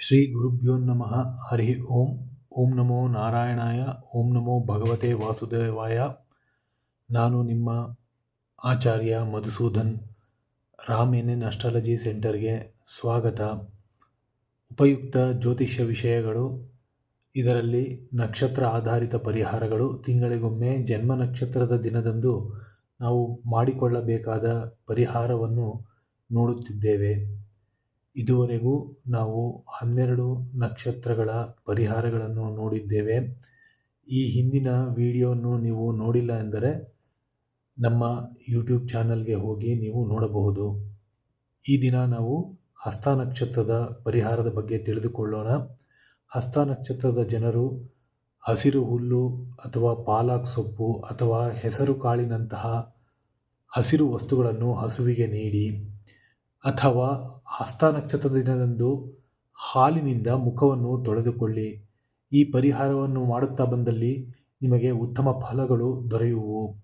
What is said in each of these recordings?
ಶ್ರೀ ಗುರುಭ್ಯೋ ನಮಃ. ಹರಿ ಓಂ. ಓಂ ನಮೋ ನಾರಾಯಣಾಯ. ಓಂ ನಮೋ ಭಗವತೆ ವಾಸುದೇವಾಯ. ನಾನು ನಿಮ್ಮ Acharya Madhusudan. Ram N N astrology ಸೆಂಟರ್ಗೆ ಸ್ವಾಗತ. ಉಪಯುಕ್ತ ಜ್ಯೋತಿಷ್ಯ ವಿಷಯಗಳು, ಇದರಲ್ಲಿ ನಕ್ಷತ್ರ ಆಧಾರಿತ ಪರಿಹಾರಗಳು. ತಿಂಗಳಿಗೊಮ್ಮೆ ಜನ್ಮ ನಕ್ಷತ್ರದ ದಿನದಂದು ನಾವು ಮಾಡಿಕೊಳ್ಳಬೇಕಾದ ಪರಿಹಾರವನ್ನು ನೋಡುತ್ತಿದ್ದೇವೆ. ಇದುವರೆಗೂ ನಾವು ಹನ್ನೆರಡು ನಕ್ಷತ್ರಗಳ ಪರಿಹಾರಗಳನ್ನು ನೋಡಿದ್ದೇವೆ. ಈ ಹಿಂದಿನ ವಿಡಿಯೋವನ್ನು ನೀವು ನೋಡಿಲ್ಲ ಎಂದರೆ ನಮ್ಮ ಯೂಟ್ಯೂಬ್ ಚಾನಲ್ಗೆ ಹೋಗಿ ನೀವು ನೋಡಬಹುದು. ಈ ದಿನ ನಾವು ಹಸ್ತ ನಕ್ಷತ್ರದ ಪರಿಹಾರದ ಬಗ್ಗೆ ತಿಳಿದುಕೊಳ್ಳೋಣ. ಹಸ್ತ ನಕ್ಷತ್ರದ ಜನರು ಹಸಿರು ಹುಲ್ಲು ಅಥವಾ ಪಾಲಾಕ್ ಸೊಪ್ಪು ಅಥವಾ ಹೆಸರು ಕಾಳಿನಂತಹ ಹಸಿರು ವಸ್ತುಗಳನ್ನು ಹಸುವಿಗೆ ನೀಡಿ ಅಥವಾ ಹಸ್ತ ನಕ್ಷತ್ರದ ದಿನದಂದು ಹಾಲಿನಿಂದ ಮುಖವನ್ನು ತೊಳೆದುಕೊಳ್ಳಿ. ಈ ಪರಿಹಾರವನ್ನು ಮಾಡುತ್ತಾ ಬಂದಲ್ಲಿ ನಿಮಗೆ ಉತ್ತಮ ಫಲಗಳು ದೊರೆಯುವು.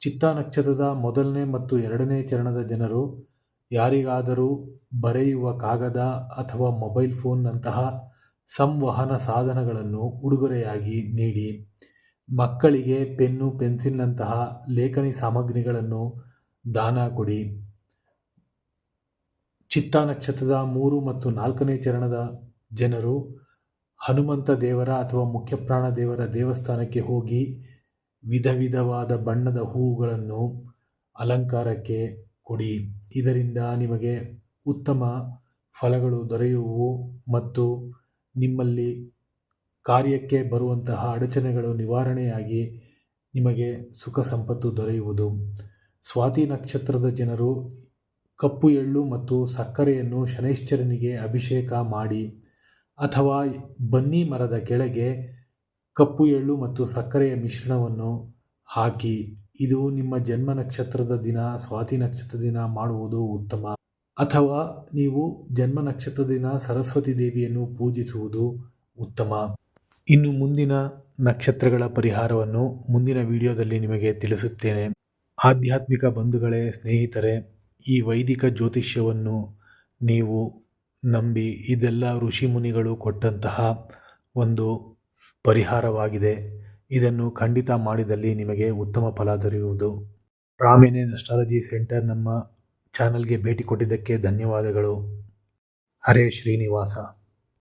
ಚಿತ್ತ ನಕ್ಷತ್ರದ ಮೊದಲನೇ ಮತ್ತು ಎರಡನೇ ಚರಣದ ಜನರು ಯಾರಿಗಾದರೂ ಬರೆಯುವ ಕಾಗದ ಅಥವಾ ಮೊಬೈಲ್ ಫೋನ್ನಂತಹ ಸಂವಹನ ಸಾಧನಗಳನ್ನು ಉಡುಗೊರೆಯಾಗಿ ನೀಡಿ. ಮಕ್ಕಳಿಗೆ ಪೆನ್ನು, ಪೆನ್ಸಿಲ್ನಂತಹ ಲೇಖನಿ ಸಾಮಗ್ರಿಗಳನ್ನು ದಾನ ಕೊಡಿ. ಚಿತ್ತಾ ನಕ್ಷತ್ರದ ಮೂರು ಮತ್ತು ನಾಲ್ಕನೇ ಚರಣದ ಜನರು ಹನುಮಂತ ದೇವರ ಅಥವಾ ಮುಖ್ಯಪ್ರಾಣ ದೇವರ ದೇವಸ್ಥಾನಕ್ಕೆ ಹೋಗಿ ವಿಧ ವಿಧವಾದ ಬಣ್ಣದ ಹೂವುಗಳನ್ನು ಅಲಂಕಾರಕ್ಕೆ ಕೊಡಿ. ಇದರಿಂದ ನಿಮಗೆ ಉತ್ತಮ ಫಲಗಳು ದೊರೆಯುವು ಮತ್ತು ನಿಮ್ಮಲ್ಲಿ ಕಾರ್ಯಕ್ಕೆ ಬರುವಂತಹ ಅಡಚಣೆಗಳು ನಿವಾರಣೆಯಾಗಿ ನಿಮಗೆ ಸುಖ ಸಂಪತ್ತು ದೊರೆಯುವುದು. ಸ್ವಾತಿ ನಕ್ಷತ್ರದ ಜನರು ಕಪ್ಪು ಎಳ್ಳು ಮತ್ತು ಸಕ್ಕರೆಯನ್ನು ಶನೈಶ್ಚರನಿಗೆ ಅಭಿಷೇಕ ಮಾಡಿ, ಅಥವಾ ಬನ್ನಿ ಮರದ ಕೆಳಗೆ ಕಪ್ಪು ಎಳ್ಳು ಮತ್ತು ಸಕ್ಕರೆಯ ಮಿಶ್ರಣವನ್ನು ಹಾಕಿ, ಇದು ನಿಮ್ಮ ಜನ್ಮ ನಕ್ಷತ್ರದ ದಿನ, ಸ್ವಾತಿ ನಕ್ಷತ್ರ ದಿನ ಮಾಡುವುದು ಉತ್ತಮ. ಅಥವಾ ನೀವು ಜನ್ಮ ನಕ್ಷತ್ರ ದಿನ ಸರಸ್ವತಿ ದೇವಿಯನ್ನು ಪೂಜಿಸುವುದು ಉತ್ತಮ. ಇನ್ನು ಮುಂದಿನ ನಕ್ಷತ್ರಗಳ ಪರಿಹಾರವನ್ನು ಮುಂದಿನ ವಿಡಿಯೋದಲ್ಲಿ ನಿಮಗೆ ತಿಳಿಸುತ್ತೇನೆ. ಆಧ್ಯಾತ್ಮಿಕ ಬಂಧುಗಳೇ, ಸ್ನೇಹಿತರೆ ಈ ವೈದಿಕ ಜ್ಯೋತಿಷ್ಯವನ್ನು ನೀವು ನಂಬಿ ಇದೆಲ್ಲ ಋಷಿ ಮುನಿಗಳು ಕೊಟ್ಟಂತಹ ಒಂದು ಪರಿಹಾರವಾಗಿದೆ. ಇದನ್ನು ಖಂಡಿತ ಮಾಡಿದಲ್ಲಿ ನಿಮಗೆ ಉತ್ತಮ ಫಲ ದೊರೆಯುವುದು. ರಾಮೇನೆ ಅಸ್ಟ್ರಾಲಜಿ ಸೆಂಟರ್ ನಮ್ಮ ಚಾನಲ್ಗೆ ಭೇಟಿ ಕೊಟ್ಟಿದ್ದಕ್ಕೆ ಧನ್ಯವಾದಗಳು. ಹರೇ ಶ್ರೀನಿವಾಸ.